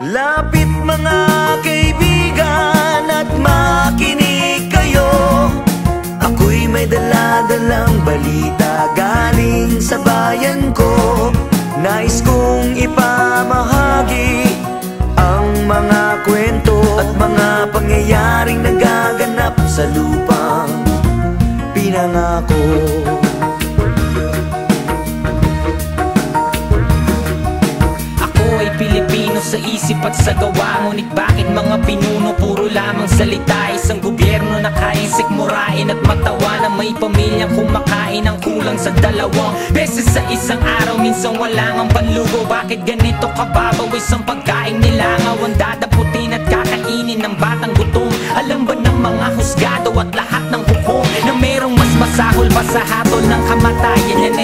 Lapit mga kaibigan at makinig kayo. Ako'y may daladalang balita galing sa bayan ko. Nais kong ipamahagi ang mga kwento At mga pangyayaring nagaganap sa lupang pinangako. Ako ay Pilipino sa isip at sa gawa. Ngunit bakit mga pinuno puro lamang salita? Isang gobyerno na kaisik murain at matawa Na may pamilyang kumakain ang kulang sa dalawang Beses sa isang araw minsan wala ngang panlugo. Bakit ganito kababaw? Isang pagkain nilangaw Ang dadaputin at kakainin ng batang gutom. Alam ba ng mga husgado at lahat ng hukom Na merong mas masahol pa sa hatol ng kamatayan? Yan